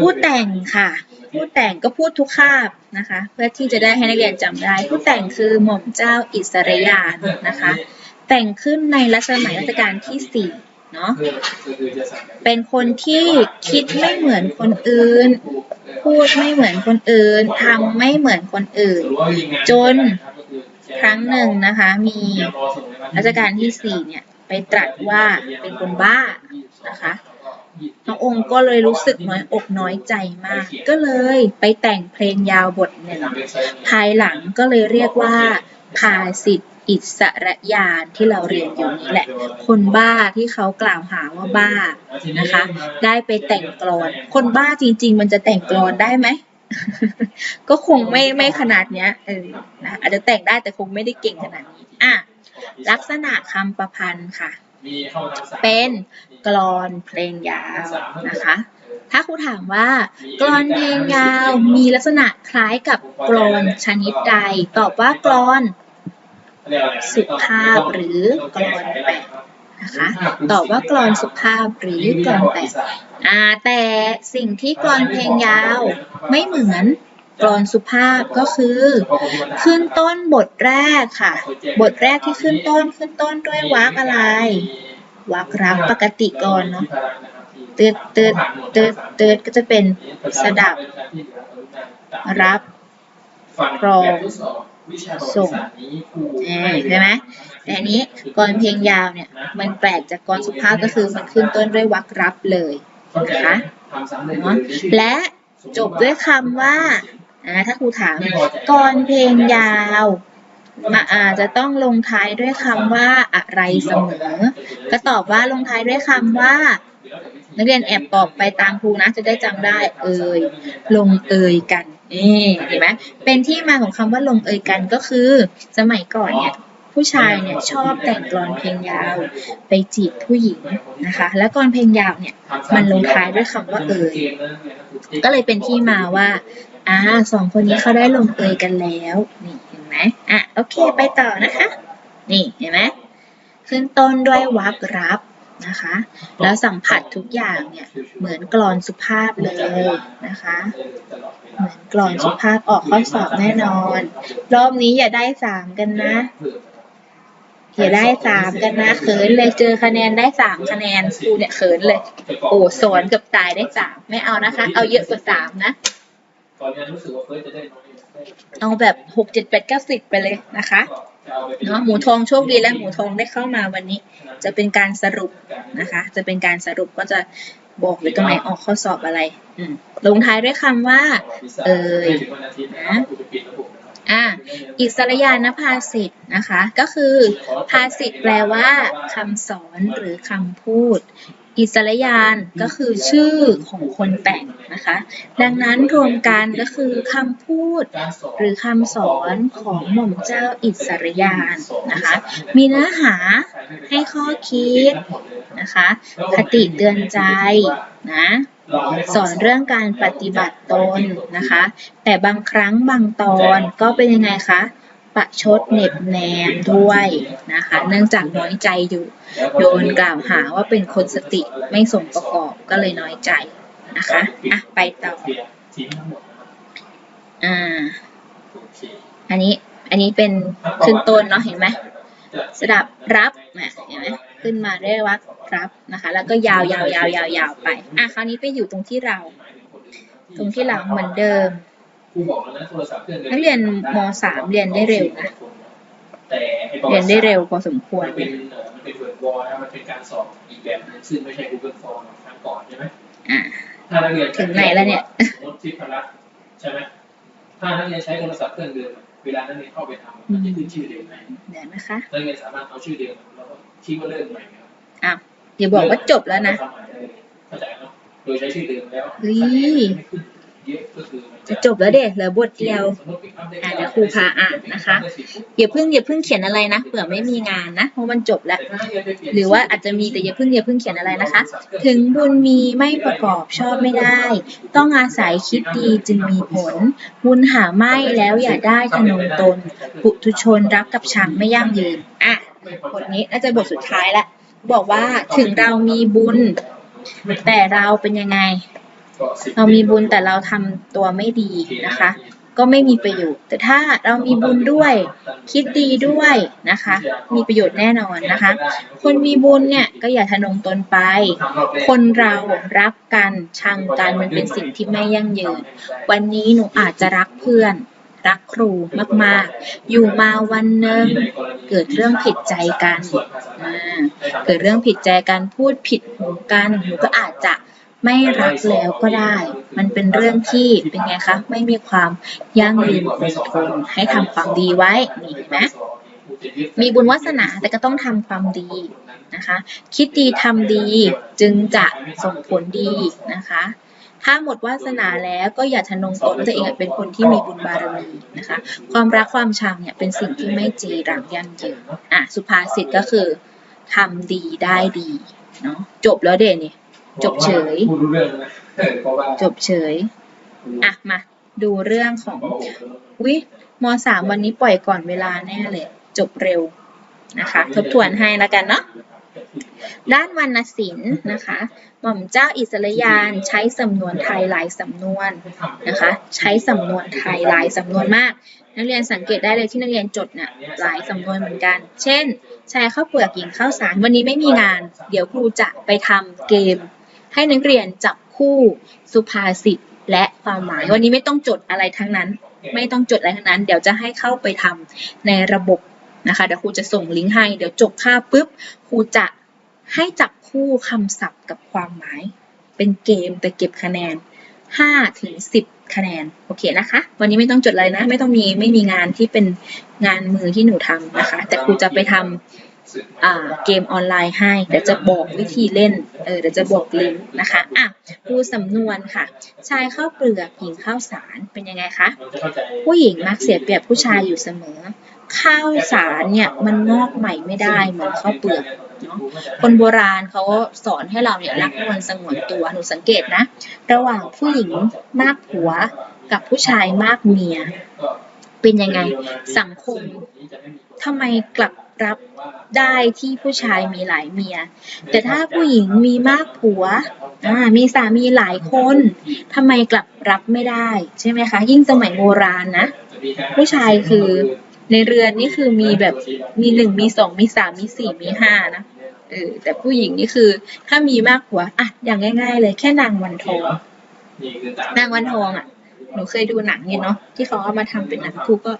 ผู้แต่งค่ะ ผู้แต่งก็พูดทุกคาบนะคะ เพื่อที่จะได้ให้นักเรียนจำได้ ผู้แต่งคือหม่อมเจ้าอิสริยานนะคะ แต่งขึ้นในรัชสมัยรัชกาลที่สี่เนาะเป็นคนที่คิดไม่เหมือนคนอื่น พูดไม่เหมือนคนอื่นทำไม่เหมือนคนอื่น จนครั้งหนึ่งนะคะ มีรัชกาลที่สี่เนี่ย ไปตรัสว่าเป็นคนบ้านะคะ พระองค์ก็เลยรู้สึกน้อยอกน้อยใจมาก ก็เลยไปแต่งเพลงยาวบทหนึ่งภายหลังก็เลยเรียกว่าภาสิทธิอิสระยานที่เราเรียนอยู่นี่แหละ คนบ้าที่เขากล่าวหาว่าบ้านะคะ ได้ไปแต่งกลอน คนบ้าจริง ๆ มันจะแต่งกลอนได้ไหม ก็คงไม่ไม่ขนาดเนี้ยเออนะอาจจะแต่งได้แต่คงไม่ได้เก่งขนาดนี้อะลักษณะคำประพันธ์ค่ะ เป็นกลอนเพลงยาวนะคะ ถ้าครูถามว่ากลอนเพลงยาวมีลักษณะคล้ายกับกลอนชนิดใด ตอบว่ากลอนสุภาพหรือกลอนแปดนะคะตอบว่ากลอนสุภาพหรือกลอนแปดอ่าแต่สิ่งที่กลอนเพลงยาวไม่เหมือน กลอนสุภาพก็คือ ขึ้นต้นบทแรกค่ะ บทแรกที่ขึ้นต้นขึ้นต้นด้วยวรรคอะไรวรรครับปกติก่อนเนาะตืดตืดตืดตืดก็จะเป็นสดับ รับรองส่งใช่ไหมแต่อันนี้กรเพลงยาวเนี่ย มันแปลกจากกรสุภาพก็คือมันขึ้นต้นด้วยวรรครับเลยนะคะเนาะและจบด้วยคำว่า อ่าถ้าครูถามกรเพลงยาวมาอาจจะต้องลงท้ายด้วยคำว่าอะไรเสมอ ก็ตอบว่าลงท้ายด้วยคำว่า นักเรียนแอบตอบไปตามครูนะ จะได้จำได้ เอ่ยลงเอ่ยกันนี่เห็นไหมเป็นที่มาของคำว่าลงเอ่ยกันก็คือ สมัยก่อนเนี่ยผู้ชายเนี่ยชอบแต่งกลอนเพลงยาวไปจีบผู้หญิงนะคะ แล้วกลอนเพลงยาวเนี่ยมันลงท้ายด้วยคำว่าเอ่ยก็เลยเป็นที่มาว่า อ่าสองคนนี้เขาได้ลงเอยกันแล้ว นี่เห็นไหมอะโอเคไปต่อนะคะ นี่เห็นไหมขึ้นต้นด้วยวรรครับนะคะ แล้วสัมผัสทุกอย่างเนี่ยเหมือนกลอนสุภาพเลยนะคะ เหมือนกลอนสุภาพออกข้อสอบแน่นอน รอบนี้อย่าได้สามกันนะ อย่าได้สามกันนะเขินเลยเจอคะแนนได้สามคะแนนครูเนี่ยเขินเลย โอ้สอนเกับตายได้สามไม่เอานะคะ เอาเยอะกว่าสามนะ อนนี้รู้สึกว่าเฟิร์สจะได้น้อยเอาแบบหกเจ็ดแปดเก้าสิบไปเลยนะคะเนาะหมูทองโชคดีและหมูทองได้เข้ามาวันนี้ จะเป็นการสรุปนะคะ จะเป็นการสรุปก็จะบอกเลยตรงไหนออกข้อสอบอะไรอืมลงท้ายด้วยคำว่า เอ่ยนะอ่าอิสระยานภาสิทธ์นะคะ ก็คือ ภาสิทธ์แปลว่าคำสอนหรือคำพูด อิสระยานก็คือชื่อของคนแต่งนะคะ ดังนั้นรวมกันก็คือคำพูดหรือคำสอนของหม่อมเจ้าอิสริยานนะคะ มีเนื้อหาให้ข้อคิดนะคะ คติเตือนใจนะสอนเรื่องการปฏิบัติตนนะคะ แต่บางครั้งบางตอนก็เป็นยังไงคะ ประชดเหน็บแนมด้วยนะคะ เนื่องจากน้อยใจอยู่ โดนกล่าวหาว่าเป็นคนสติไม่สมประกอบก็เลยน้อยใจนะคะอะไปต่ออ่าอันนี้อันนี้เป็นขึ้นต้นเนาะเห็นไหมสดับรับนะเห็นไหมขึ้นมาเรียกว่ารับนะคะ แล้วก็ยาวยาวยาวยาวยาวไปอะคราวนี้ไปอยู่ตรงที่เรา ตรงที่เราเหมือนเดิม นักเรียนมสามเรียนได้เร็วนะเรียนได้เร็วพอสมควรมันเป็นเอ่อมันเป็นเวิร์ดวอลนะมันเป็นการสอบอีกแบบหนึงซึ่งไม่ใช่ Google Form เหมือนครั้งก่อนใช่ไหมอะถ้านักเรียนถึงไหนแล้วเนี่ยสมมติทิพรัตน์ใช่ไหมถ้านักเรียนใช้โทรศัพท์เครื่องเดิมเวลานักเรียนเข้าไปทำมันจะขึ้นชื่อเดิมไหมเดี๋ยวนะคะนักเรียนสามารถเอาชื่อเดิมแล้วก็คิดว่าเริ่มใหม่ครับอ้าวอย่าบอกว่าจบแล้วนะเข้าใจเนาะโดยใช้ชื่อเดิมแล้วเฮ้ยไม่ขึ้น จะจบแล้วเด็กเหลือบทเดียวอะเดี๋ยวครูพาอ่านนะคะอย่าเพิ่งอย่าเพิ่งเขียนอะไรนะเผื่อไม่มีงานนะเพราะมันจบแล้ว หรือว่าอาจจะมีแต่อย่าเพิ่งอย่าเพิ่งเขียนอะไรนะคะ ถึงบุญมีไม่ประกอบชอบไม่ได้ ต้องอาศัยคิดดีจึงมีผล บุญหาไม่แล้วอย่าได้ทนงตน ปุถุชนรักกับชังไม่ยั่งยืนอะบทนี้น่าจะบทสุดท้ายละบอกว่าถึงเรามีบุญ แต่เราเป็นยังไง เรามีบุญแต่เราทำตัวไม่ดีนะคะ ก็ไม่มีประโยชน์ แต่ถ้าเรามีบุญด้วย คิดดีด้วยนะคะ มีประโยชน์แน่นอนนะคะ คนมีบุญเนี่ยก็อย่าทะนงตนไป คนเรารักกันชังกันมันเป็นสิ่งที่ไม่ยั่งยืน วันนี้หนูอาจจะรักเพื่อนรักครูมาก ๆ อยู่มาวันหนึ่งเกิดเรื่องผิดใจกัน เกิดเรื่องผิดใจกันพูดผิดหูกันหนูก็อาจจะ ไม่รักแล้วก็ได้ มันเป็นเรื่องที่เป็นไงคะ ไม่มีความยั่งยืนคงทนให้ทำความดีไว้ นี่เห็นไหมมีบุญวาสนาแต่ก็ต้องทำความดีนะคะ คิดดีทำดีจึงจะส่งผลดีนะคะถ้าหมดวาสนาแล้วก็อย่าทะนงตนว่าตัวเองเป็นคนที่มีบุญบารมีนะคะ ความรักความชังเนี่ยเป็นสิ่งที่ไม่จีรังยั่งยืนอะสุภาษิตก็คือทำดีได้ดีเนาะจบแล้วเด่นี่ จบเฉยพูดรู้เรื่องนะเออเพราะว่าจบเฉย อะ มา ดูเรื่องของวิมสามวันนี้ปล่อยก่อนเวลาแน่เลย จบเร็วนะคะ ทบทวนให้แล้วกันเนาะด้านวรรณศิลป์นะคะ หม่อมเจ้าอิสระยานใช้สำนวนไทยหลายสำนวนนะคะ ใช้สำนวนไทยหลายสำนวนมาก นักเรียนสังเกตได้เลยที่นักเรียนจดน่ะหลายสำนวนเหมือนกัน เช่นชายข้าวเปลือกหญิงข้าวสารวันนี้ไม่มีงาน เดี๋ยวครูจะไปทำเกม ให้นักเรียนจับคู่สุภาษิตและความหมาย วันนี้ไม่ต้องจดอะไรทั้งนั้น ไม่ต้องจดอะไรทั้งนั้น เดี๋ยวจะให้เข้าไปทำในระบบนะคะเดี๋ยวครูจะส่งลิงก์ให้ เดี๋ยวจบค่าปุ๊บครูจะให้จับคู่คำศัพท์กับความหมาย เป็นเกมไปเก็บคะแนน5ถึง10 คะแนน โอเคนะคะ วันนี้ไม่ต้องจดอะไรนะ ไม่ต้องมีไม่มีงานที่เป็นงานมือที่หนูทำนะคะ แต่ครูจะไปทำ อ่าเกมออนไลน์ให้ เดี๋ยวจะบอกวิธีเล่น เออเดี๋ยวจะบอกลิงก์นะคะอะดูสำนวนค่ะ ชายข้าวเปลือกหญิงข้าวสารเป็นยังไงคะผู้หญิงมักเสียเปรียบผู้ชายอยู่เสมอ ข้าวสารเนี่ยมันงอกใหม่ไม่ได้เหมือนข้าวเปลือกเนาะคนโบราณเขาสอนให้เราเนี่ยรักนวลสงวนตัวหนูสังเกตนะ ระหว่างผู้หญิงมากผัวกับผู้ชายมากเมีย เป็นยังไงสังคมทำไมกลับ รับได้ที่ผู้ชายมีหลายเมีย แต่ถ้าผู้หญิงมีมากผัวมีสามีหลายคนทำไมกลับรับไม่ได้ ใช่ไหมคะ ยิ่งสมัยโบราณนะ ผู้ชายคือในเรือนนี่คือมีแบบมีหนึ่งมีสองมีสามมีสี่มีห้านะเออแต่ผู้หญิงนี่คือ ถ้ามีมากผัวอะอย่างง่าย ๆ เลยแค่นางวันทอง นางวันทองอะหนูเคยดูหนังอยู่เนาะที่เขาเอามาทำเป็นหนังครูก็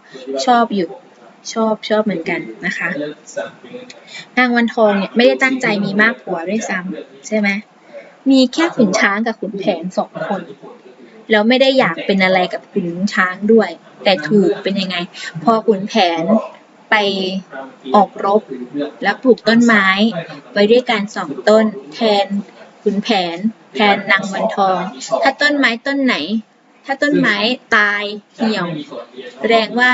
ชอบอยู่ ชอบชอบเหมือนกันนะคะ นางวันทองเนี่ยไม่ได้ตั้งใจมีมากผัวด้วยซ้ำใช่ไหมมีแค่ขุนช้างกับขุนแผนสองคน แล้วไม่ได้อยากเป็นอะไรกับขุนช้างด้วย แต่ถูกเป็นยังไง พอขุนแผนไปออกรบ แล้วปลูกต้นไม้ ไว้ด้วยกันสองต้น แทนขุนแผน แทนนางวันทอง ถ้าต้นไม้ต้นไหน ถ้าต้นไม้ตายเหี่ยว แสดงว่า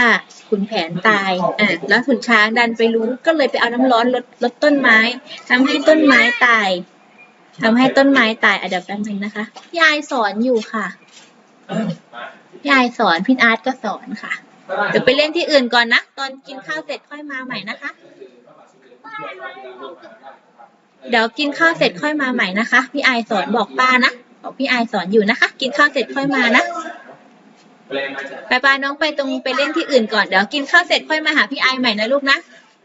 ขุนแผนตายอะแล้วขุนช้างดันไปรู้ก็เลยไปเอาน้ำร้อนลดลดต้นไม้ทำให้ต้นไม้ตายทำให้ต้นไม้ตายอะเดี๋ยวแป๊บนึงนะคะ ยายสอนอยู่ค่ะ ยายสอนพี่อาร์ตก็สอนค่ะเดี๋ยวไปเล่นที่อื่นก่อนนะ ตอนกินข้าวเสร็จค่อยมาใหม่นะคะ เดี๋ยวกินข้าวเสร็จค่อยมาใหม่นะคะ พี่ไอสอนบอกป้านะ บอกพี่ไอสอนอยู่นะคะ กินข้าวเสร็จค่อยมานะไปไปน้องไปตรงไปเล่นที่อื่นก่อนเดี๋ยวกินข้าวเสร็จค่อยมาหาพี่ไอใหม่นะลูกนะ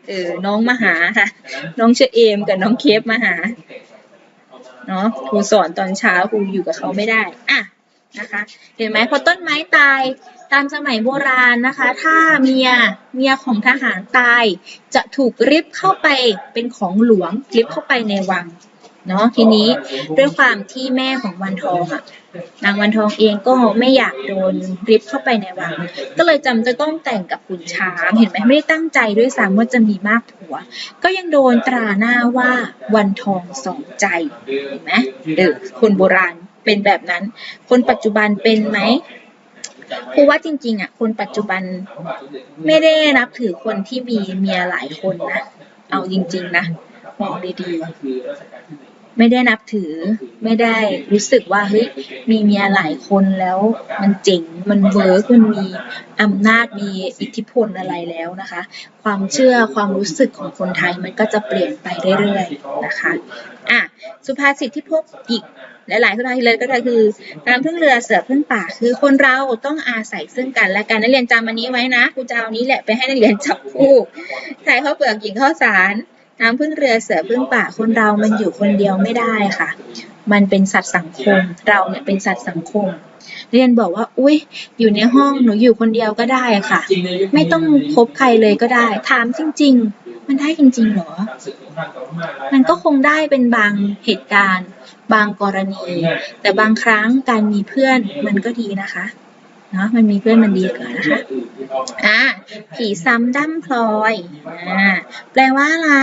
เออน้องมาหาค่ะ น้องเชอเอมกับน้องเคฟมาหาเนาะครูสอนตอนเช้าครูอยู่กับเขาไม่ได้อะนะคะ เห็นไหมพอต้นไม้ตายตามสมัยโบราณนะคะ ถ้าเมียเมียของทหารตาย จะถูกริบเข้าไปเป็นของหลวงริบเข้าไปในวัง เนาะทีนี้ด้วยความที่แม่ของวันทองอะนางวันทองเองก็ไม่อยากโดนริบเข้าไปในวัง ก็เลยจำจะต้องแต่งกับขุนช้างเห็นไหมไม่ได้ตั้งใจด้วยซ้ำว่าจะมีมากผัว ก็ยังโดนตราหน้าว่าวันทองสองใจเห็นไหมเออคนโบราณเป็นแบบนั้น คนปัจจุบันเป็นไหมครูว่าจริง ๆอะคนปัจจุบันไม่ได้นับถือคนที่มีเมียหลายคนนะ เอาจริง ๆ นะมองดีๆ ไม่ได้นับถือไม่ได้รู้สึกว่าเฮ้ยมีเมียหลายคนแล้วมันเจ๋งมันเวิร์กมันมีอำนาจมีอิทธิพลอะไรแล้วนะคะ ความเชื่อความรู้สึกของคนไทยมันก็จะเปลี่ยนไปเรื่อยๆนะคะอะสุภาษิตที่พบอีกหลายๆสุดท้ายเลยก็คือน้ำพึ่งเรือเสือพึ่งป่าคือคนเราต้องอาศัยซึ่งกันและกันนักเรียนจำอันนี้ไว้นะครูจะเอานี้แหละไปให้นักเรียนจับคู่ใส่ข้าวเปลือกหญิงข้าวสาร น้ำพึ่งเรือเสือพึ่งป่าคนเรามันอยู่คนเดียวไม่ได้ค่ะ มันเป็นสัตว์สังคม เราเนี่ยเป็นสัตว์สังคม เรียนบอกว่า อุ้ยอยู่ในห้องหนูอยู่คนเดียวก็ได้ค่ะ ไม่ต้องพบใครเลยก็ได้ ถามจริง ๆ มันได้จริงๆหรอศึกสงครามกับพม่าร้ายมันก็คงได้เป็นบางเหตุการณ์ บางกรณี แต่บางครั้งการมีเพื่อนมันก็ดีนะคะ เนาะมันมีเพื่อนมันดีกว่านะคะอ่าผีซ้ำดั้มพลอยอ่าแปลว่าอะไร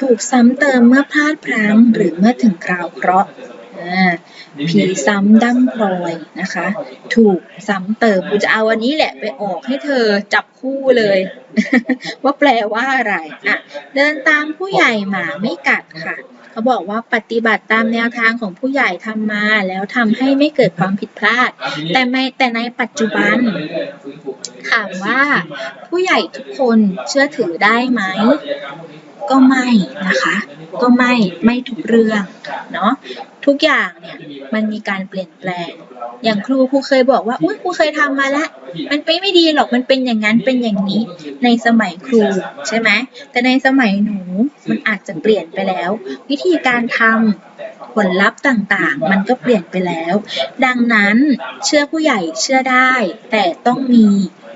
ถูกซ้ำเติมเมื่อพลาดพลั้งหรือเมื่อถึงคราวเคราะห์อ่าผีซ้ำดั้มพลอยนะคะ ถูกซ้ำเติมกูจะเอาวันนี้แหละไปออกให้เธอจับคู่เลย ว่าแปลว่าอะไรอะเดินตามผู้ใหญ่หมาไม่กัดค่ะ เขาบอกว่าปฏิบัติตามแนวทางของผู้ใหญ่ทำมา แล้วทำให้ไม่เกิดความผิดพลาด แต่ไม่แต่ในปัจจุบัน ถามว่าผู้ใหญ่ทุกคนเชื่อถือได้ไหม ก็ไม่นะคะ ก็ไม่ไม่ทุกเรื่องเนาะทุกอย่างเนี่ยมันมีการเปลี่ยนแปลง อย่างครูครูเคยบอกว่าอุ้ยครูเคยทำมาแล้วมันไปไม่ดีหรอกมันเป็นอย่างนั้นเป็นอย่างนี้ ในสมัยครูใช่ไหมแต่ในสมัยหนูมันอาจจะเปลี่ยนไปแล้ว วิธีการทำผลลัพธ์ต่างๆ มันก็เปลี่ยนไปแล้ว ดังนั้นเชื่อผู้ใหญ่เชื่อได้ แต่ต้องมี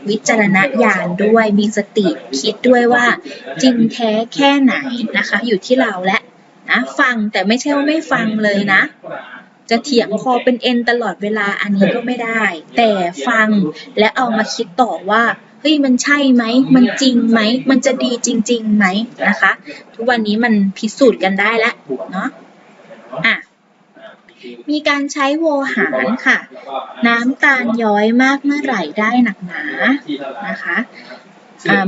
วิจารณญาณด้วยมีสติคิดด้วยว่าจริงแท้แค่ไหนนะคะ อยู่ที่เราและนะฟังแต่ไม่ใช่ว่าไม่ฟังเลยนะ จะเถียงคอเป็นเอ็นตลอดเวลาอันนี้ก็ไม่ได้ แต่ฟังและเอามาคิดต่อว่าเฮ้ยมันใช่ไหม มันจริงไหม มันจะดีจริงๆไหมนะคะ ทุกวันนี้มันพิสูจน์กันได้แล้วเนาะอะ มีการใช้โวหารค่ะ น้ำตาลย้อยมากเมื่อไหร่ได้หนักหนานะคะ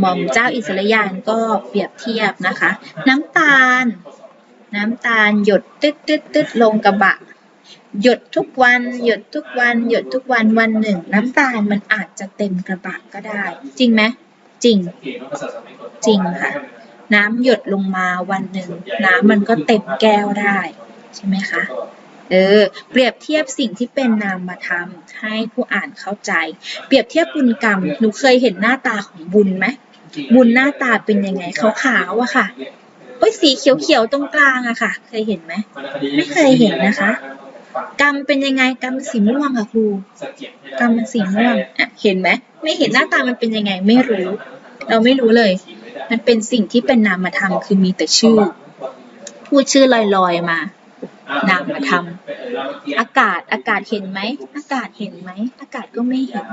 หม่อมเจ้าอิสระยานก็เปรียบเทียบนะคะ น้ำตาล น้ำตาลหยดตึ๊ดตึ๊ดตึ๊ดลงกระบะ หยดทุกวัน หยดทุกวัน หยดทุกวันวันหนึ่ง น้ำตาลมันอาจจะเต็มกระบะก็ได้ จริงไหมจริง จริงค่ะ น้ำหยดลงมาวันหนึ่ง น้ำมันก็เต็มแก้วได้ ใช่ไหมคะ เออ เปรียบเทียบสิ่งที่เป็นนามธรรมให้ผู้อ่านเข้าใจ เปรียบเทียบบุญกรรม หนูเคยเห็นหน้าตาของบุญไหม บุญหน้าตาเป็นยังไงขาวๆอะค่ะโอ้ยสีเขียวๆตรงกลางอะค่ะ เคยเห็นไหม ไม่เคยเห็นนะคะ กรรมเป็นยังไงกรรมสีม่วงค่ะครู กรรมมันสีม่วงอะเห็นไหม ไม่เห็นหน้าตามันเป็นยังไงไม่รู้ เราไม่รู้เลย มันเป็นสิ่งที่เป็นนามธรรมคือมีแต่ชื่อ พูดชื่อลอยๆมา นามธรรมอากาศอากาศเห็นไหมอากาศเห็นไหมอากาศก็ไม่เห็น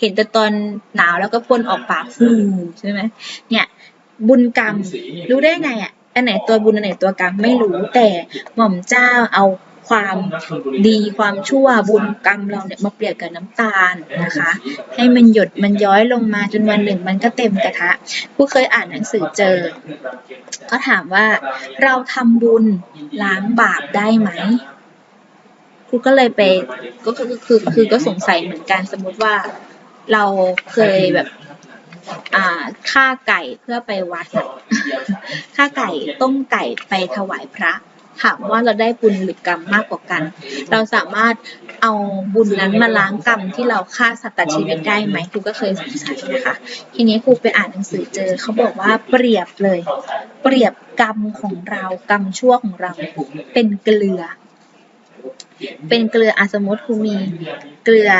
เห็นแต่ตอนหนาวแล้วก็พ่นออกปากฟูใช่ไหมเนี่ยบุญกรรมรู้ได้ไงอะอันไหนตัวบุญอันไหนตัวกรรมไม่รู้แต่หม่อมเจ้าเอา ความดีความชั่วบุญกรรมเราเนี่ยมาเปรียบกับน้ำตาลนะคะ ให้มันหยดมันย้อยลงมาจนวันหนึ่งมันก็เต็มกระทะ ผู้เคยอ่านหนังสือเจอ ก็ถามว่าเราทำบุญล้างบาปได้ไหมครูก็เลยไปก็คือคือคือก็สงสัยเหมือนกันสมมุติว่าเราเคยแบบอ่าฆ่าไก่เพื่อไปวัดฆ่าไก่ต้มไก่ไปถวายพระ ถามว่าเราได้บุญหรือกรรมมากกว่ากัน เราสามารถเอาบุญนั้นมาล้างกรรมที่เราฆ่าสัตว์ตัดชีวิตได้ไหมครูก็เคยสงสัยนะคะ ทีนี้ครูไปอ่านหนังสือเจอเขาบอกว่าเปรียบเลย เปรียบกรรมของเรากรรมชั่วของเราเป็นเกลือ เป็นเกลืออสมมติครูมีเกลือ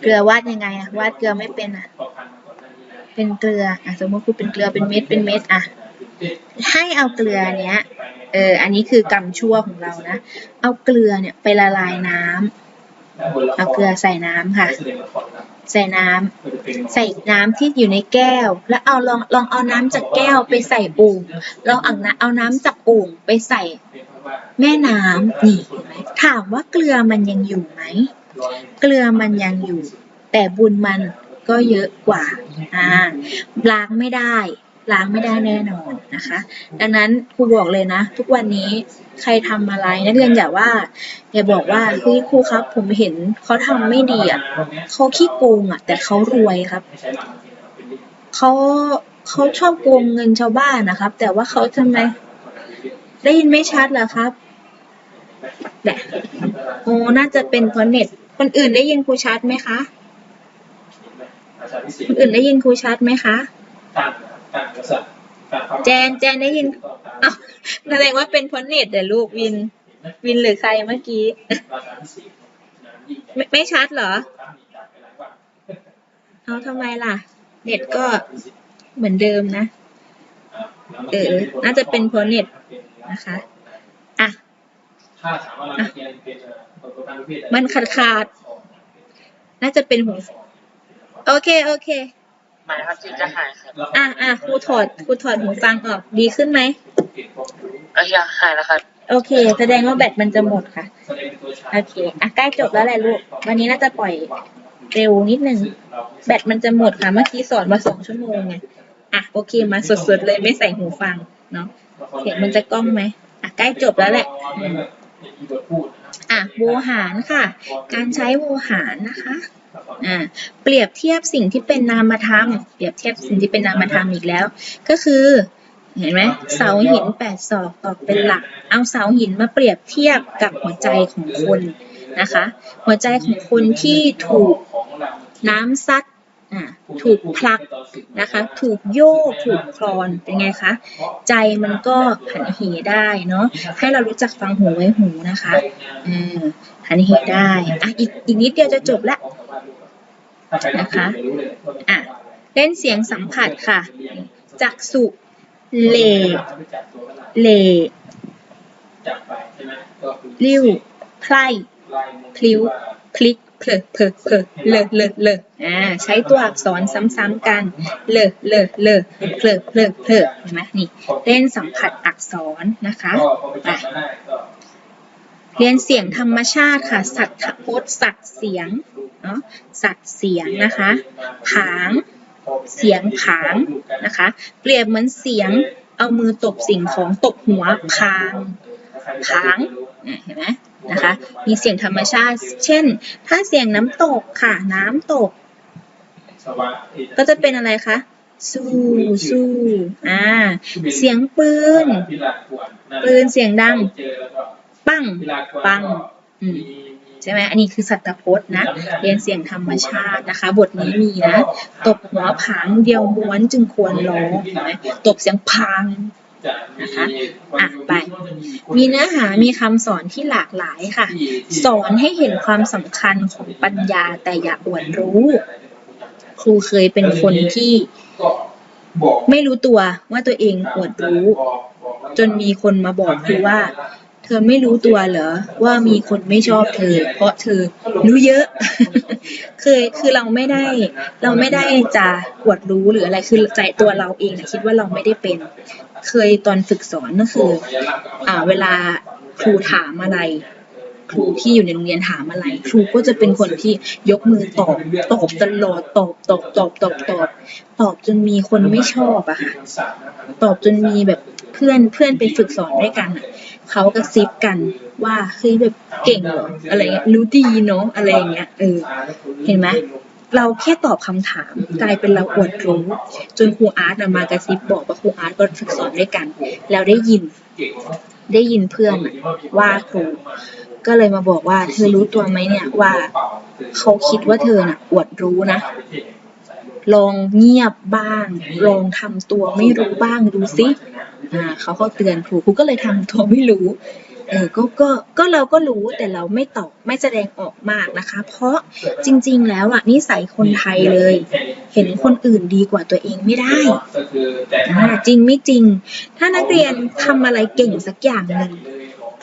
เกลือวาดยังไงอะวาดเกลือไม่เป็นอะเป็นเกลืออะสมมติครูเป็นเกลือเป็นเม็ดเป็นเม็ดอะ ให้เอาเกลือเนี้ย เออ อันนี้คือกรรมชั่วของเรานะ เอาเกลือเนี่ยไปละลายน้ำเอาเกลือใส่น้ำค่ะ ใส่น้ำใส่น้ำที่อยู่ในแก้ว แล้วเอาลองลองเอาน้ำจากแก้วไปใส่โอ่งลองเอาน้ำเอาน้ำจากโอ่งไปใส่แม่น้ำนี่เห็นไหมถามว่าเกลือมันยังอยู่ไหม เกลือมันยังอยู่ แต่บุญมันก็เยอะกว่า อ่า ล้างไม่ได้ ล้างไม่ได้แน่นอนนะคะ ดังนั้นครูบอกเลยนะ ทุกวันนี้ใครทำอะไรนักเรียนอย่าว่าอย่าบอกว่าเฮ้ยครูครับ ผมเห็นเขาทำไม่ดีอะเขาขี้โกงอะ แต่เขารวยครับเขาเขาชอบโกงเงินชาวบ้านนะครับ แต่ว่าเขาทำไมได้ยินไม่ชัดเหรอครับแหละโอ้น่าจะเป็นเพราะเน็ต คนอื่นได้ยินครูชัดไหมคะคนอื่นได้ยินครูชัดไหมคะ แจนแจนได้ยินเอ้าแสดงว่าเป็นพราะเน็ตเดี๋ยวลูกวิน วินหรือใครเมื่อกี้ ไม่ไม่ชัดเหรอ เอาทำไมล่ะ เน็ตก็เหมือนเดิมนะ เออ น่าจะเป็นพราะเน็ตนะคะอะอะ มันขาดขาด น่าจะเป็นหูโอเค โอเค หมายความจริงจะหายครับอะอะครูถอดครูถอดหูฟังออกดีขึ้นไหมเออยังหายแล้วครับโอเค แสดงว่าแบตมันจะหมดค่ะแสดงเป็นตัวชายโอเคอะใกล้จบแล้วแหละลูก วันนี้น่าจะปล่อยเร็วนิดนึง แบตมันจะหมดค่ะ เมื่อกี้สอนมาสองชั่วโมงไง อะโอเคมาสดๆเลยไม่ใส่หูฟังเนาะ เสียงมันจะกล้องไหมอะใกล้จบแล้วแหละอืมอะโวหารค่ะ การใช้โวหารนะคะ อ่าเปรียบเทียบสิ่งที่เป็นนามธรรม เปรียบเทียบสิ่งที่เป็นนามธรรมอีกแล้ว ก็คือเห็นไหมเสาหินแปดศอกตอกเป็นหลัก เอาเสาหินมาเปรียบเทียบกับหัวใจของคนนะคะ หัวใจของคนที่ถูกน้ำซัดถูกผลักนะคะ ถูกโยก ถูกคลอน เป็นไงคะ ใจมันก็หันเหได้เนาะ ให้เรารู้จักฟังหูไว้หูนะคะอหันเหได้ อะ อีกอีกนิดเดียวจะจบละ นะคะอะเล่นเสียงสัมผัสค่ะ จักสุเล เลลิ้วไพร่ลพลิ้วพลิกเพลอเพอเพอเลเลเลอ่าใช้ตัวอักษรซ้ำๆกัน เลเลเลเพลอเพลอเพลอเห็นไหมนี่เล่นสัมผัสอักษรนะคะอไปจับมาได้ก็ เรียนเสียงธรรมชาติค่ะ สัตว์พจน์สัตว์เสียงเนาะสัตว์เสียงนะคะ ผางเสียงผางนะคะ เปรียบเหมือนเสียงเอามือตบสิ่งของตบหัวพางผางเห็นไหมนะคะ มีเสียงธรรมชาติ เช่น ถ้าเสียงน้ำตกค่ะ น้ำตก ก็จะเป็นอะไรคะสู้สู้อ่า เสียงปืน ปืนเสียงดัง ปั้งปังอืมใช่ไหมอันนี้คือสัตว์พจน์นะ เรียนเสียงธรรมชาตินะคะ บทนี้มีนะ ตบหัวผางเดียวม้วนจึงควรร้องเห็นไหมตบเสียงพังนะคะอะไป มีเนื้อหามีคำสอนที่หลากหลายค่ะ สอนให้เห็นความสำคัญของปัญญาแต่อย่าอวดรู้ ครูเคยเป็นคนที่ไม่รู้ตัวว่าตัวเองอวดรู้ จนมีคนมาบอกครูว่า เธอไม่รู้ตัวเหรอว่ามีคนไม่ชอบเธอ เพราะเธอรู้เยอะเคยคือเราไม่ได้ เราไม่ได้จะอวดรู้หรืออะไรคือใจตัวเราเองนะคิดว่าเราไม่ได้เป็น เคยตอนฝึกสอนก็คือ อ่า เวลาครูถามอะไรครูที่อยู่ในโรงเรียนถามอะไร ครูก็จะเป็นคนที่ยกมือตอบตอบตลอดตอบตอบตอบตอบตอบตอบจนมีคนไม่ชอบอะค่ะตอบจนมีแบบเพื่อนเพื่อนไปฝึกสอนด้วยกันอะ เขากระซิบกันว่าเฮ้ยแบบเก่งเหรออะไรเงี้ยรู้ดีเนาะอะไรอย่างเงี้ยเออเห็นไหมเราแค่ตอบคำถามกลายเป็นเราอวดรู้จนครูอาร์ตน่ะมากระซิบบอกว่าครูอาร์ตก็ฝึกสอนด้วยกัน แล้วได้ยินได้ยินเพื่อนน่ะว่าครูก็เลยมาบอกว่าเธอรู้ตัวไหมเนี่ยว่าเขาคิดว่าเธอน่ะอวดรู้นะ ลองเงียบบ้าง ลองทำตัวไม่รู้บ้างดูสิ อ่าเขาก็เตือนครูครูก็เลยทำตัวไม่รู้เออก็ก็ก็เราก็รู้แต่เราไม่ตอบไม่แสดงออกมากนะคะ เพราะจริง ๆ แล้วอะนิสัยคนไทยเลย เห็นคนอื่นดีกว่าตัวเองไม่ได้จริงไม่จริง ถ้านักเรียนทำอะไรเก่งสักอย่างหนึ่ง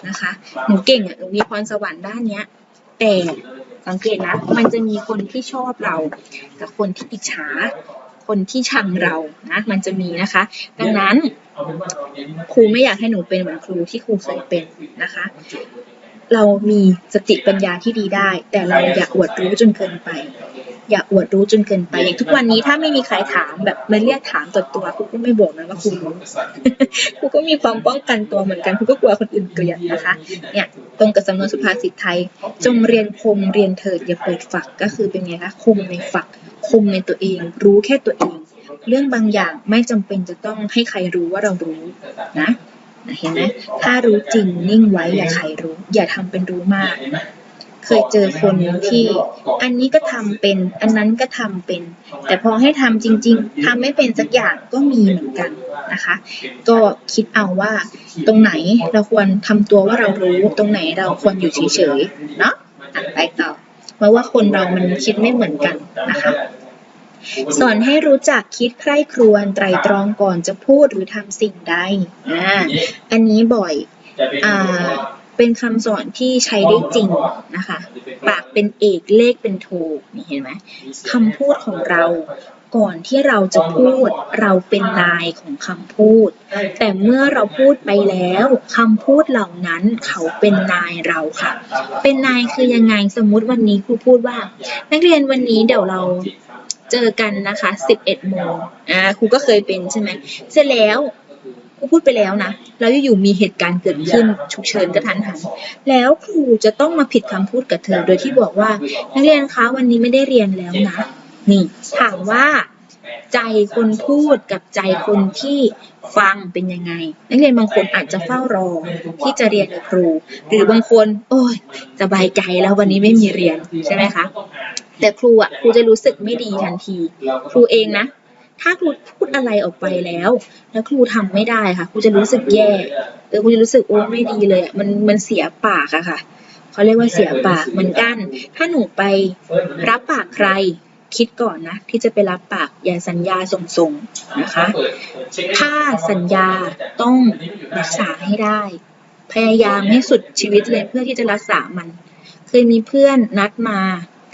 นะคะหนูเก่งอะหนูมีพรสวรรค์ด้านเนี้ย แต่สังเกตนะมันจะมีคนที่ชอบเรากับคนที่อิจฉาคนที่ชังเรานะมันจะมีนะคะ ดังนั้น ครูไม่อยากให้หนูเป็นเหมือนครูที่ครูเคยเป็นนะคะ เรามีสติปัญญาที่ดีได้ แต่เราอย่าอวดรู้จนเกินไป อย่าอวดรู้จนเกินไปอย่างทุกวันนี้ถ้าไม่มีใครถามแบบมาเรียกถามตัวตัวครูก็ไม่บอกนะว่าครูรู้ครูก็มีความป้องกันตัวเหมือนกันครูก็กลัวคนอื่นเกลียดนะคะ เนี่ยตรงกับสำนวนสุภาษิตไทย จงเรียนคมเรียนเถิดอย่าเปิดฝักก็คือเป็นไงคะคมในฝักคมในตัวเอง รู้แค่ตัวเอง เรื่องบางอย่างไม่จำเป็นจะต้องให้ใครรู้ว่าเรารู้นะเห็นไหมถ้ารู้จริงนิ่งไว้อย่าใครรู้ อย่าทำเป็นรู้มาก เคยเจอคนที่ อันนี้ก็ทำเป็น อันนั้นก็ทำเป็น แต่พอให้ทำจริง ๆทำไม่เป็นสักอย่างก็มีเหมือนกันนะคะ ก็คิดเอาว่าตรงไหนเราควรทำตัวว่าเรารู้ ตรงไหนเราควรอยู่เฉยๆเนาะอะไปต่อเพราะว่าคนเรามันคิดไม่เหมือนกันนะคะ สอนให้รู้จักคิดใคร่ครวญไตรตรองก่อนจะพูดหรือทำสิ่งใดอ่าอันนี้บ่อยอ่าเป็นคำสอนที่ใช้ได้จริงนะคะ ปากเป็นเอกเลขเป็นโทนี่เห็นไหมคำพูดของเรา ก่อนที่เราจะพูดเราเป็นนายของคำพูด แต่เมื่อเราพูดไปแล้วคำพูดเหล่านั้นเขาเป็นนายเราค่ะ เป็นนายคือยังไงสมมุติวันนี้ครูพูดว่า นักเรียนวันนี้เดี๋ยวเราเจอกันนะคะ11โมงอ่าครูก็เคยเป็นใช่ไหมเสร็จแล้วครูพูดไปแล้วนะแล้วอยู่ๆมีเหตุการณ์เกิดขึ้นฉุกเฉินกระทันหันแล้วครูจะต้องมาผิดคำพูดกับเธอ โดยที่บอกว่า นักเรียนคะวันนี้ไม่ได้เรียนแล้วนะ นี่ถามว่าใจคนพูดกับใจคนที่ฟังเป็นยังไง นักเรียนบางคนอาจจะเฝ้ารอที่จะเรียนกับครู หรือบางคน โอ้ยสบายใจแล้ววันนี้ไม่มีเรียนใช่ไหมคะ แต่ครูอะครูจะรู้สึกไม่ดีทันที ครูเองนะ ถ้าครูพูดอะไรออกไปแล้ว แล้วครูทำไม่ได้ค่ะครูจะรู้สึกแย่เออครูจะรู้สึกโอ้ไม่ดีเลยอะมันมันเสียปากอะค่ะเขาเรียกว่าเสียปากเหมือนกัน ถ้าหนูไปรับปากใคร คิดก่อนนะ ที่จะไปรับปากอย่าสัญญาส่งๆนะคะ ถ้าสัญญาต้องรักษาให้ได้ พยายามให้สุดชีวิตเลยเพื่อที่จะรักษามัน เคยมีเพื่อนนัดมา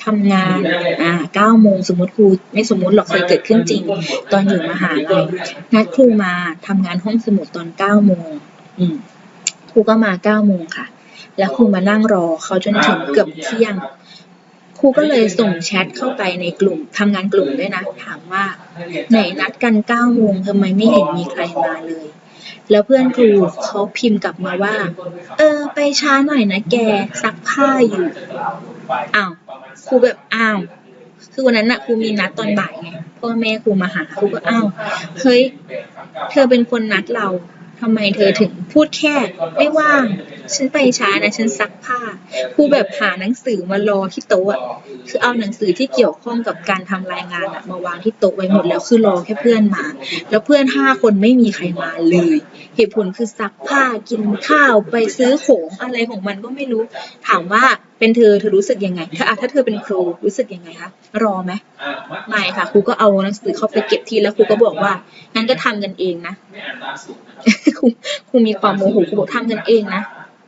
ทำงาน อ่าเก้าโมงสมมติครูไม่สมมติหรอกเคยเกิดขึ้นจริง ตอนอยู่มหาลัยนัดครูมาทำงานห้องสมุดตอนเก้าโมงอืมครูก็มาเก้าโมงค่ะ แล้วครูมานั่งรอเขาจนถึงเกือบเที่ยง ครูก็เลยส่งแชทเข้าไปในกลุ่มทำงานกลุ่มด้วยนะ ถามว่า ไหนนัดกันเก้าโมงทำไมไม่เห็นมีใครมาเลย แล้วเพื่อนครูเขาพิมพ์กลับมาว่า เออ ไปช้าหน่อยนะแกซักผ้าอยู่อ้าวครูแบบอ้าวคือวันนั้นน่ะครูมีนัดตอนบ่ายไงพ่อแม่ครูมาหาครูก็อ้าวเฮ้ยเธอเป็นคนนัดเรา ทำไมเธอถึงพูดแค่ไม่ว่าง ฉันไปช้านะฉันซักผ้าครูแบบหาหนังสือมารอที่โต๊ะอะคือเอาหนังสือที่เกี่ยวข้องกับการทำรายงานอะมาวางที่โต๊ะไว้หมดแล้วคือรอแค่เพื่อนมา แล้วเพื่อนห้าคนไม่มีใครมาเลย เหตุผลคือซักผ้ากินข้าวไปซื้อของอะไรของมันก็ไม่รู้ ถามว่าเป็นเธอเธอรู้สึกยังไง ถ้าอะถ้าเธอเป็นครูรู้สึกยังไงคะรอไหมไม่ค่ะครูก็เอาหนังสือเข้าไปเก็บทีแล้วครูก็บอกว่างั้นก็ทำกันเองนะครูครูมีความโมโหครูบอกทำกันเองนะ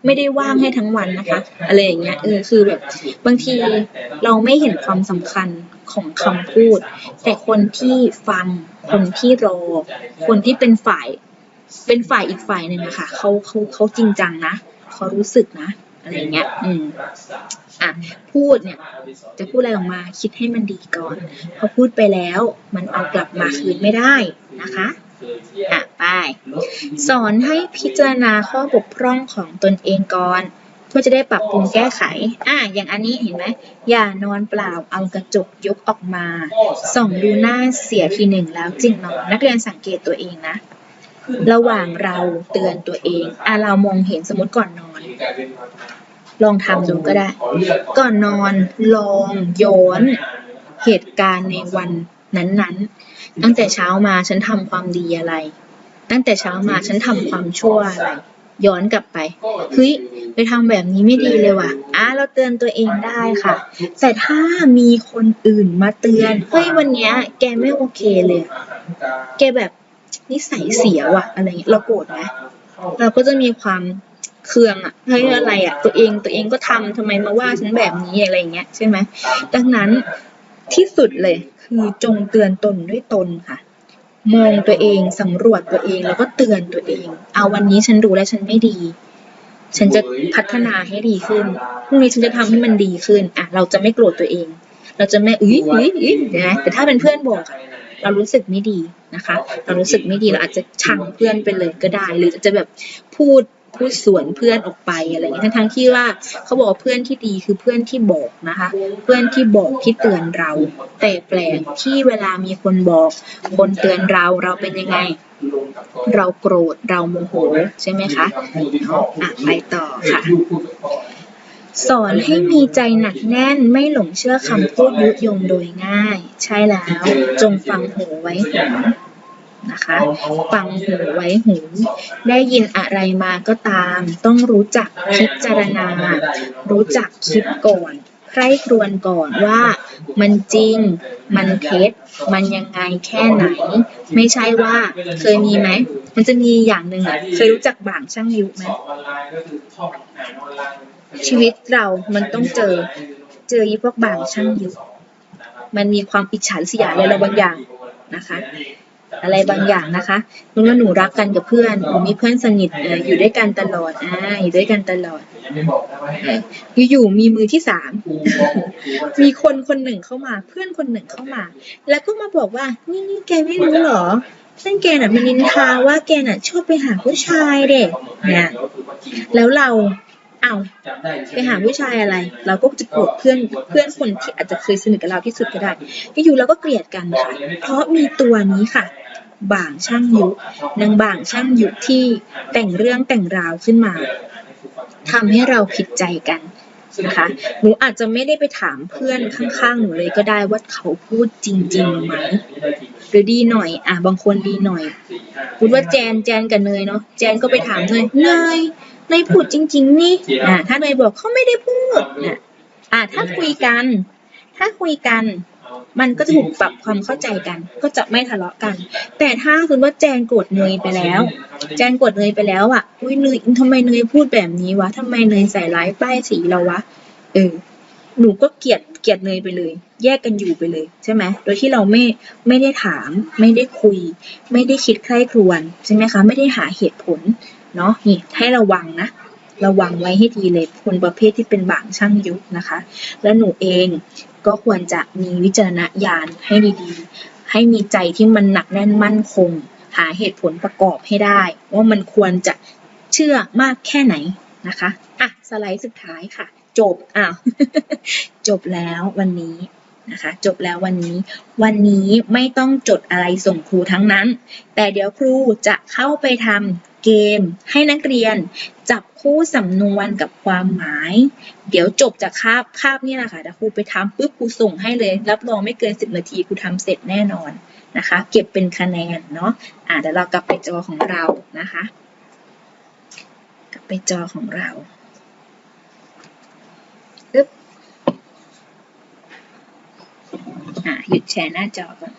ไม่ได้ว่างให้ทั้งวันนะคะ อะไรอย่างเงี้ยเออคือแบบบางทีเราไม่เห็นความสำคัญของคำพูด แต่คนที่ฟังคนที่รอ คนที่เป็นฝ่าย เป็นฝ่ายอีกฝ่ายหนึ่งอะค่ะเขาเขาเขาจริงจังนะเขารู้สึกนะ อะไรเงี้ย อืมอะพูดเนี่ย จะพูดอะไรออกมาคิดให้มันดีก่อน พอพูดไปแล้วมันเอากลับมาคืนไม่ได้นะคะอะไปสอนให้พิจารณาข้อบกพร่องของตนเองก่อนเพื่อจะได้ปรับปรุงแก้ไข อะอย่างอันนี้เห็นไหมอย่านอนเปล่าเอากระจกยกออกมา ส่องดูหน้าเสียทีหนึ่งแล้วจริงนอนนักเรียนสังเกตตัวเองนะ ระหว่างเราเตือนตัวเองอะเรามองเห็นสมมติก่อนนอน ลองทำดูก็ได้ ก่อนนอนลองย้อนเหตุการณ์ในวันนั้นๆ ตั้งแต่เช้ามาฉันทำความดีอะไร ตั้งแต่เช้ามาฉันทำความชั่วอะไร ย้อนกลับไป เฮ้ย ไปทำแบบนี้ไม่ดีเลยว่ะอะเราเตือนตัวเองได้ค่ะ แต่ถ้ามีคนอื่นมาเตือน เฮ้ย วันเนี้ย แกไม่โอเคเลย แกแบบ นิสัยเสียว่ะอะไรเงี้ยเราโกรธไหมเราก็จะมีความเคืองอะเฮ้ยอะไรอะ ตัวเองตัวเองก็ทำทำไมมาว่าฉันแบบนี้อะไรเงี้ยใช่ไหมดังนั้นที่สุดเลยคือจงเตือนตนด้วยตนค่ะ มองตัวเองสำรวจตัวเองแล้วก็เตือนตัวเอง เอาวันนี้ฉันรู้แล้วฉันไม่ดี ฉันจะพัฒนาให้ดีขึ้นพรุ่งนี้ฉันจะทำให้มันดีขึ้นอะเราจะไม่โกรธตัวเอง เราจะไม่อุ้ยอุ้ยอุ้ยนะแต่ถ้าเป็นเพื่อนบอกอะ เรารู้สึกไม่ดีนะคะ เรารู้สึกไม่ดีเราอาจจะชังเพื่อนไปเลยก็ได้ หรือจะแบบพูดพูดสวนเพื่อนออกไปอะไรอย่างเงี้ยทั้งทั้งๆที่ว่าเขาบอกว่าเพื่อนที่ดีคือเพื่อนที่บอกนะคะ เพื่อนที่บอกที่เตือนเรา แต่แปลกที่เวลามีคนบอก คนเตือนเราเราเป็นยังไง เราโกรธเราโมโหใช่ไหมคะอะไปต่อค่ะ สอนให้มีใจหนักแน่นไม่หลงเชื่อคำพูดยุยงโดยง่าย ใช่แล้วจงฟังหูไว้หูนะคะฟังหูไว้หู ได้ยินอะไรมาก็ตาม ต้องรู้จักพิจารณา รู้จักคิดก่อนใคร่ครวญก่อนว่ามันจริง มันเท็จ มันยังไงแค่ไหน ไม่ใช่ว่าเคยมีไหม มันจะมีอย่างหนึ่งอะ เคยรู้จักบ่างช่างยุไหม ชีวิตเรามันต้องเจอ เจอยี่พวกบางช่างอยุมันมีความอิจฉาริษยาอะไรบางอย่างนะคะ อะไรบางอย่างนะคะสมมติว่าหนูรักกันกับเพื่อนหนูมีเพื่อนสนิทอยู่ด้วยกันตลอดอ่าอยู่ด้วยกันตลอดอออยู่ๆมีมือที่สาม มีคนคนหนึ่งเข้ามา เพื่อนคนหนึ่งเข้ามา แล้วก็มาบอกว่า นี่นี่แกไม่รู้เหรอเพื่อนแกน่ะมันนินทาว่าแกน่ะชอบไปหาผู้ชายเด็กเนี่ย แล้วเรา เอาไปหาผู้ชายอะไร เราก็จะโกรธเพื่อนเพื่อนคนที่อาจจะเคยสนิทกับเราที่สุดก็ได้อยู่ๆเราก็เกลียดกันค่ะ เพราะมีตัวนี้ค่ะบ่างช่างยุนางบ่างช่างยุที่แต่งเรื่องแต่งราวขึ้นมาทำให้เราผิดใจกันนะคะหนูอาจจะไม่ได้ไปถามเพื่อนข้างๆหนูเลยก็ได้ว่าเขาพูดจริงๆไหมหรือดีหน่อย อะบางคนดีหน่อยพูดว่าแจนแจนกับเนยเนาะแจนก็ไปถามเนยเนย เนยพูดจริง ๆ นี่อะถ้าเนยบอกเขาไม่ได้พูดเนี่ยอะถ้าคุยกัน ถ้าคุยกัน มันก็จะถูกปรับความเข้าใจกัน ก็จะไม่ทะเลาะกัน แต่ถ้าสมมติว่าแจนโกรธเนยไปแล้ว แจนโกรธเนยไปแล้วอะอุ้ยเนยทำไมเนยพูดแบบนี้วะทำไมเนยใส่ร้ายป้ายสีเราวะ เออหนูก็เกลียดเกลียดเนยไปเลย แยกกันอยู่ไปเลยใช่ไหมโดยที่เราไม่ไม่ได้ถาม ไม่ได้คุย ไม่ได้คิดใคร่ครวญใช่ไหมคะ ไม่ได้หาเหตุผล เนาะนี่ให้ระวังนะ ระวังไว้ให้ดีเลยคนประเภทที่เป็นบางช่างยุนะคะ แล้วหนูเองก็ควรจะมีวิจารณญาณให้ดีๆ ให้มีใจที่มันหนักแน่นมั่นคง หาเหตุผลประกอบให้ได้ ว่ามันควรจะเชื่อมากแค่ไหนนะคะอะสไลด์สุดท้ายค่ะ จบอ้าวจบแล้ววันนี้นะคะ จบแล้ววันนี้ วันนี้ไม่ต้องจดอะไรส่งครูทั้งนั้น แต่เดี๋ยวครูจะเข้าไปทำ เกม ให้นักเรียนจับคู่สำนวนกับความหมาย เดี๋ยวจบจากคาบคาบนี่แหละค่ะเดี๋ยวครูไปทำปุ๊บครูส่งให้เลย รับรองไม่เกิน 10 นาทีครูทำเสร็จแน่นอนนะคะ เก็บเป็นคะแนนเนาะอ่าเดี๋ยวเรากลับไปจอของเรานะคะ กลับไปจอของเราปึ๊บอ่าหยุดแชร์หน้าจอก่อน